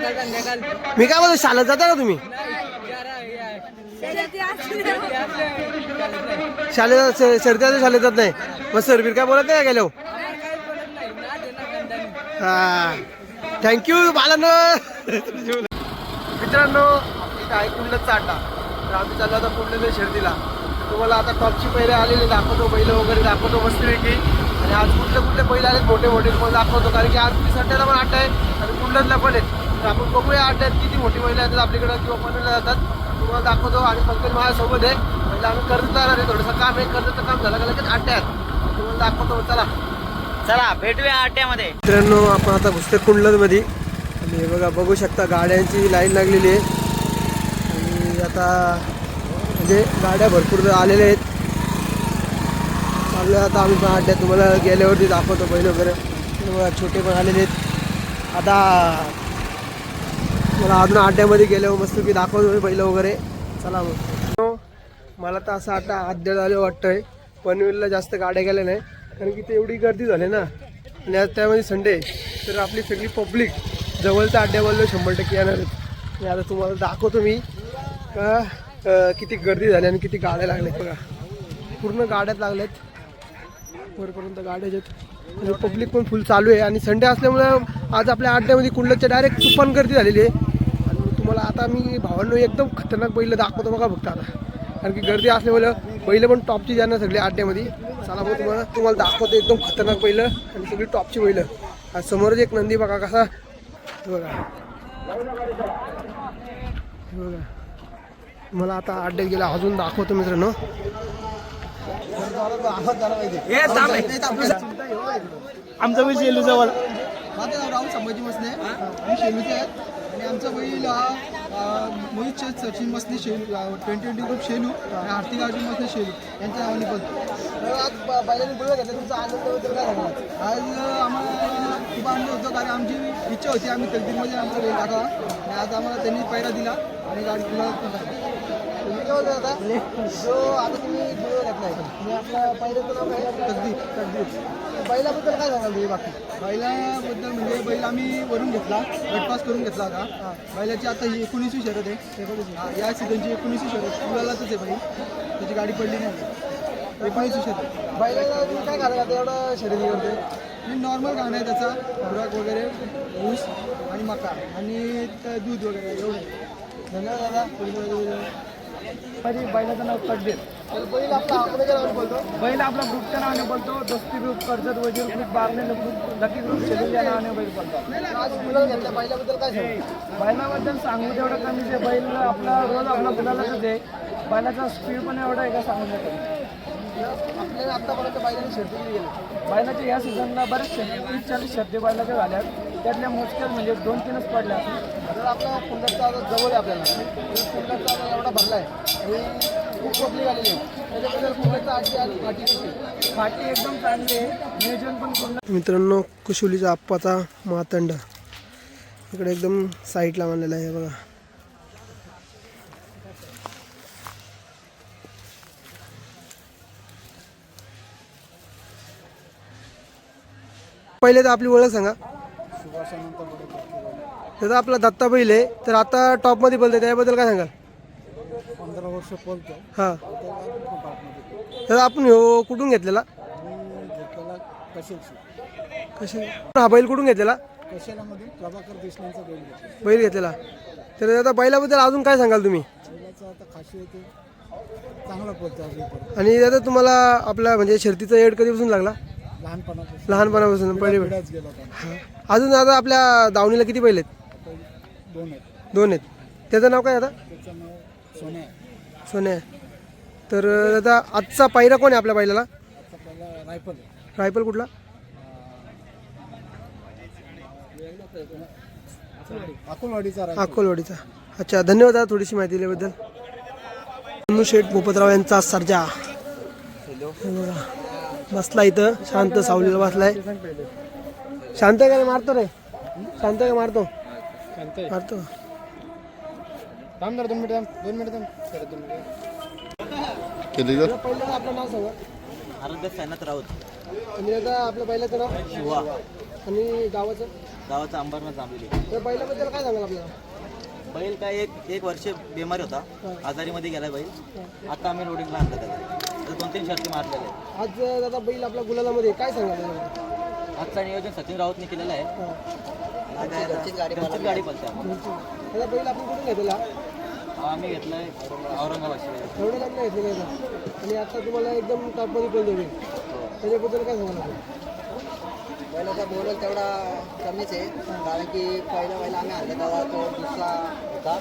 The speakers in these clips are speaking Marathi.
मी काय बोलतो शाळेत जाता का तुम्ही? शाळेत सर्दी शाळेत जात नाही. मग सरबीर काय बोलत नाही गेलो हा. थँक्यू बालांनो. मित्रांनो इथं आहे कुंडलचा अड्डा तर आम्ही चाललो आता कुंडल शर्दीला. तुम्हाला आता टॉपची पहिले आलेले दाखवतो बैल वगैरे दाखवतो मस्तपैकी. आणि आज कुठले कुठले बैल आलेत मोठे मोठे तुम्हाला दाखवतो कारण की आज पुलिस अड्ड्याला पण अड्डा आहे आणि कुंडलला पण आहेत तर आपण बघूया अड्ड्यात किती मोठी बैल आहेत आपल्याकडे किंवा बनवल्या जातात. तुम्हाला दाखवतो आणि पंकज माझ्यासोबत आहे. म्हणजे आम्ही कर्जत जाणार आहे थोडंसं काम आहे. कर्जतचं काम झालं का लगेच अड्ड्यात तुम्हाला दाखवतो. चला. चला भेटूया आट्यामध्ये. मित्रांनो आपण आता घुसते कुंडलमध्ये आणि हे बघा बघू शकता गाड्यांची लाईन लागलेली आहे. आणि आता म्हणजे गाड्या भरपूर आलेल्या आहेत. चाललो आता आम्ही पण अड्ड्यात तुम्हाला गेल्यावरती दाखवतो बैल वगैरे. बघा छोटे पण आलेले आहेत. आता मला अजून अड्ड्यामध्ये गेल्यावर मस्त की दाखवतो मी पहिलं वगैरे. चला मग. मला तर असं आता अड्ड्यात झाले वाटतंय. पनवेलला जास्त गाड्या गेल्या नाही. कारण की ते एवढी गर्दी झाली ना. आणि आज त्यामध्ये संडे तर आपली सगळी पब्लिक जवळच्या अड्ड्यावरलं शंभर टक्के येणार आहेत. आणि आता तुम्हाला दाखवतो मी. का किती गर्दी झाली आणि किती गाड्या लागल्यात बघा. पूर्ण गाड्यात लागल्यात. वरपर्यंत गाड्या आहेत. पब्लिक पण फुल चालू आहे. आणि संडे असल्यामुळं आज आपल्या अड्ड्यामध्ये कुंडलच्या डायरेक्ट तुफान गर्दी झालेली आहे. तुम्हाला आता मी भावांनो एकदम खतरनाक बैल दाखवतो बघा फक्त आता. कारण की गर्दी असल्यामुळं बैल पण टॉपची जाणार सगळे अड्ड्यामध्ये चला भाऊ तुम्हाला तुम्हाला दाखवतो एकदम खतरनाक बैल आणि सगळी टॉपची बैल. आज समोरच एक नंदी बघा कसा. हे बघा. बघा. मला आता अड्ड्यात गेला. अजून दाखवतो मित्रांनो. आमचा बैल शेलू जवळ राहुल संभाजी मी शेलूचे आहेत आणि आमचा बैल हा Mohit Sachin Masane Shelu twenty twenty group Shelu आणि आर्थिक अर्जुन मसने शेलू यांच्या नावाने बोलतो आज बैलांनी बोललं घेतलं तुमचा आनंद काय सांगणार आज आम्हाला खूप आनंद होतो कारण आमची इच्छा होती आम्ही तकदीरमध्ये आमचा बैल टाकावा आणि आज आम्हाला त्यांनी पैरा दिला आणि गाडी तुला तुम्ही आता जो आता तुम्ही आपला पहिल्याचं नाव काय? तकदीर तकदीर बैलाबद्दल काय सांगाल तुम्ही बाकी? बैलाबद्दल म्हणजे बैल आम्ही वरून घेतला गटपास करून घेतला होता. बैलाची आता ही एकोणीसवी शर्यत आहे. हा, या सीझनची एकोणीसवी शर्यत. मुलालाच आहे बैल. त्याची गाडी पडली नाही. एकोणीसवी शर्यत. बैलाला तुम्ही काय घालत आता एवढं शर्यती करते आणि नॉर्मल गाणं आहे त्याचा. खुराक वगैरे ऊस आणि मका. आणि दूध वगैरे एवढं. धन्यवाद दादा. माझी बैलाचं नाव तर बैल आपला बैल आपला ग्रुपच्या नावाने बोलतो. दोस्ती group Karjat Wazir group Barne group lucky group schedule या नावाने बैल बोलतो. आज मुलं बैलाबद्दल काय सांगू बैलाबद्दल सांगू तेवढं कमी जे बैल आपला रोज आपला गुलालाच आहे. बैलाचा स्पीड पण एवढा आहे का सांगू आपल्याला आतापर्यंत बैलांनी शर्ती केली गेली बैलाच्या या सीझनला बरेच शर्ती तीस चाळीस शर्ती बैलाच्या झाल्यात. त्यातल्या मोजक्यात म्हणजे दोन तीनच पडल्या तर आपला कुंडलचा जवळ आहे आपल्याला कुंडलचा एवढा भरला आहे. आणि खूप पब्लिक आलेली आहे त्याच्याबद्दल कुंडलचा आठी आठी किती फाटी एकदम चांगली आहे नियोजन पण पूर्ण मित्रांनो कुशुलीचा आप्पाचा मातंड. इकडे एकदम साईटला मानलेला आहे बघा. पहिले तर आपली ओळख सांगा. तर आपला दत्ता आहे तर आता टॉपमध्ये बोलते त्याबद्दल काय सांगाल? पंधरा वर्ष हां. तर आपण ह्यो कुठून घेतलेला? घेतलेला कशेलशी. कशा? हा बैल कुठून घेतलेला? प्रभाकर बैल घेतला बैल घेतलेला. तर आता बैलाबद्दल अजून काय सांगाल तुम्ही? बैलाचा आता चांगला अजून आणि आता तुम्हाला आपला म्हणजे शर्तीचा एड कधीपासून लागला? लहानपणापासून. लहानपणापासून पहिले पिढ्याच गेला होता अजून आता आपल्या दावणीला किती बैल आहेत? दोन आहेत. दोन आहेत. त्याचं नाव काय आता? त्याचं नाव सोन्या आहे. सोन्या तर आता आजचा पायरा कोण आहे आपल्या बैलाला? आता पहिला रायफल रायफल. कुठला अकोलवाडीचा. अच्छा धन्यवाद दादा थोडीशी माहिती दिल्याबद्दल. शेठ भूपतराव यांचा सर्जा. बसला इथं शांत सावलीला बसलाय. शांत आहे का रे? मारतो रे. शांत आहे का? मारतो. मारतो. थांब जरा दोन मिनिट थांब दोन मिनिट थांब. जरा दोन मिनिट. पहिलं आपलं नाव सांगा. आरोग्य सायनाथ राऊत. आणि आता आपल्या पहिल्याचं नाव? शिवा. आणि गावाचं? गावाचा अंबरनाथ जांभली. त्या बैलाबद्दल काय सांगाल आपल्याला? बैल काय एक एक वर्ष बिमारी होता. आजारीमध्ये गेला बैल. आता आम्ही रोडिंगला आणलं त्याला. तर दोन तीन शर्ती मारलेले आहे. आज दादा बैल आपल्या गुलालामध्ये काय सांगाल त्याला? आजचा नियोजन सचिन राऊतने केलेलं आहे. हा. गाडी घरचीच गाडी पळते आम्हाला. दादा बैल आपण कुठून घेतला आम्ही घेतलाय औरंगाबाद एवढं लांब नाही घेतलं का? आणि आता तुम्हाला एकदम टॉपमध्ये पण देऊ त्याच्याबद्दल काय सांगाल आपण? बैलाचा बोलल तेवढा कमीच आहे. कारण की पहिला बैल आम्ही आणला तेव्हा तो दुसरा होता.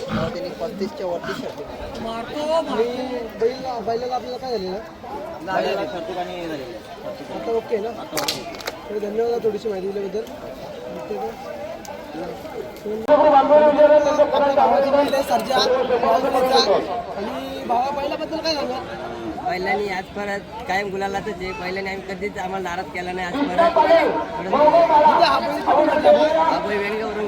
तेव्हा त्यांनी पस्तीसच्या वरती शर्ट आणि बैल बैलाला आपल्याला काय झालेलं? बैलाला खर्चूक आणि हे झालेलं. आहे. आता ओके ना? आता ओके. तर धन्यवाद थोडीशी माहिती दिल्याबद्दल. सर्जा आणि बैलांनी आज परत कायम गुलालाच आहे बैलांनी आम्ही कधीच आम्हाला नाराज केला नाही आज परत इथे वेणगावरून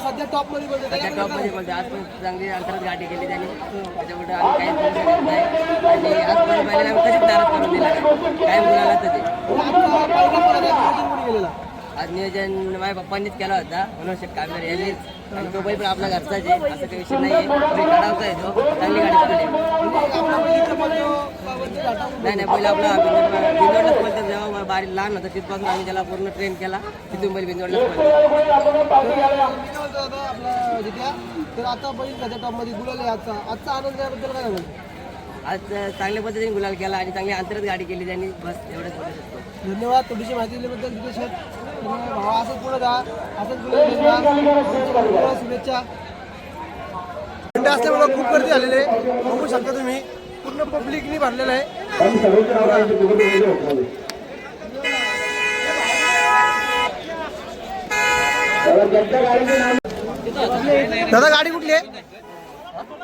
सध्या टॉपमध्ये बोलतो आज पण चांगली अंतरात गाठी केली त्यांनी. त्याच्यामुळे आम्ही काहीच बोलू शकत नाही. आणि आज परत बैलांनी आम्ही कधीच नाराज करून दिला कायम गुलालाच आहे आज नियोजन म्हणजे माझ्या पप्पांनीच केला होता. मनोज शेठ कामेर यांनीच. आणि तो बैल पण आपला घरचाच आहे. असं काही विषय नाही आहे बैल काढावचा आहे तो. चांगली गाडी पडली नाही नाही पहिला आपला बिंदोडला बोलतो जेव्हा बारी लहान होता तिथपासून आम्ही त्याला पूर्ण ट्रेन केला. तिथून बैल बिंदोडला बोलतो आता तर आता बैल त्याच्या टॉपमध्ये गुलाल आजचा आजचा आनंद याबद्दल काय म्हणतो? आज चांगल्या पद्धतीने गुलाल केला आणि चांगली अंतरात गाडी केली त्यांनी बस एवढंच बोलू शकतो. धन्यवाद थोडीशी माहिती दिल्याबद्दल तिथे भावा असंच पुढे जा असंच गुलाल शुभेच्छा. थंडी असल्यामुळे खूप गर्दी झालेली आहे. बघू शकता तुम्ही पूर्ण पब्लिकनी भरलेलं आहे. दादा गाडी कुठली आहे?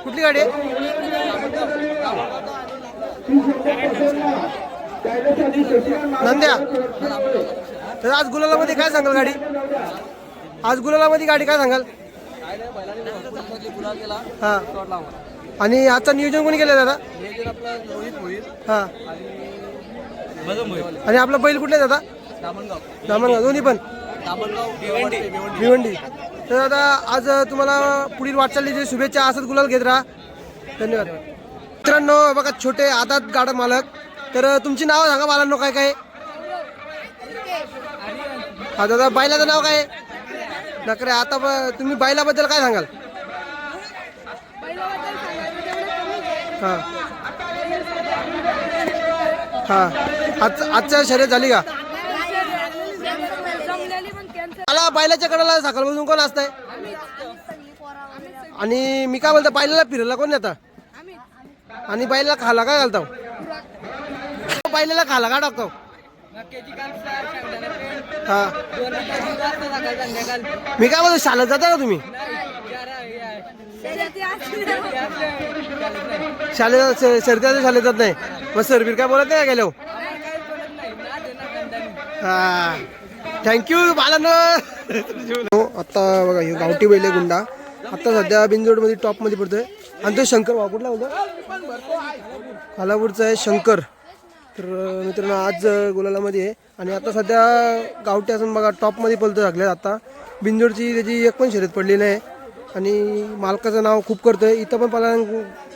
कुठली गाडी आहे? नंद्या तर आज गुलालामध्ये काय सांगाल गाडी? आज गुलालामध्ये गाडी काय सांगाल? हा. आणि आजचं नियोजन कोणी केलं दादा? हा. आणि आपला बैल कुठला दादा? दामणगाव. दोन्ही पण? भिवंडी. तर दादा आज तुम्हाला पुढील वाटचालीची शुभेच्छा असंच गुलाल घेत राहा. धन्यवाद. मित्रांनो बघा छोटे आदात गाडा मालक. तर तुमची नावं सांगा मला काय काय? हा दादा बैलाचं नाव काय? आहे? नकरे आता ब- तुम्ही बैलाबद्दल काय सांगाल? हा. हा. आज आजच्या शर्यत झाली का? मला बैलाच्या कडेला सकाळपासून कोण असतंय? आणि मी काय बोलतो बैलाला फिरायला कोण येतं आणि बैलाला खाला काय घालतो? बैलाला खाला का टाकतो? हा. मी काय बोलतो शाळेत जाता का तुम्ही? शाळेत आता शाळेत जात नाही. मग सरबीर काय बोलत नाही गेलो हा. थँक्यू बालांनो आता बघा गावठी बैल गुंडा. आता सध्या बिनजोडमध्ये टॉपमध्ये पडतोय. आणि तो शंकर भाऊ होता खालापूरचा आहे शंकर. तर मित्रांनो आज गुलालामध्ये आहे. आणि आता सध्या गावठी असून बघा टॉपमध्ये पलतो लागले आता. बिनजोडची त्याची एक पण शर्यत पडली नाही. आणि मालकाचं नाव खूप करतोय. इथं पण मला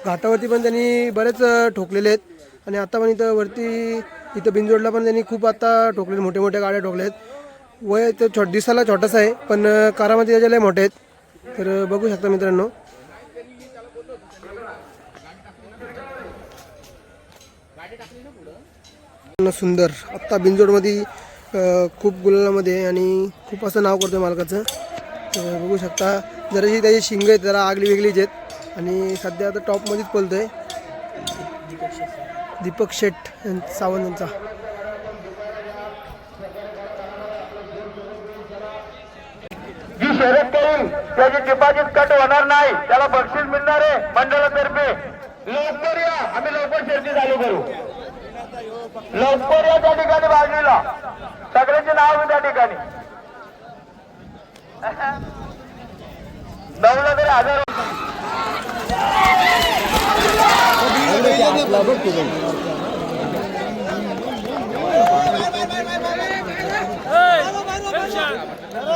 घाटावरती पण त्यांनी बरेच ठोकलेले आहेत. आणि आता पण इथं वरती इथं बिनजोडला पण त्यांनी खूप आता ठोकले मोठ्या मोठ्या गाड्या ठोकल्या आहेत वय तो छोट दिसायला छोटासा आहे पण कारामध्ये त्याच्या लय मोठे आहेत. तर बघू शकता मित्रांनो. सुंदर. आत्ता बिंजोडमध्ये खूप गुलालामध्ये आणि खूप असं नाव करतोय मालकाचं. तर बघू शकता. जराशी त्याची शिंग आहेत जरा आगली वेगळीच आहेत. आणि सध्या आता टॉपमध्येच पलतोय दीपक शेठ सावंत यांचा. जी त्याची डिपॉझिट कट होणार नाही त्याला बक्षीस मिळणार आहे मंडळातर्फे लवकर या आम्ही लवकर शर्ती चालू करू लवकर या त्या ठिकाणी बाजूला सगळ्यांचे नाव त्या ठिकाणी नवला तरी हजार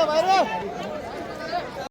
बाहेर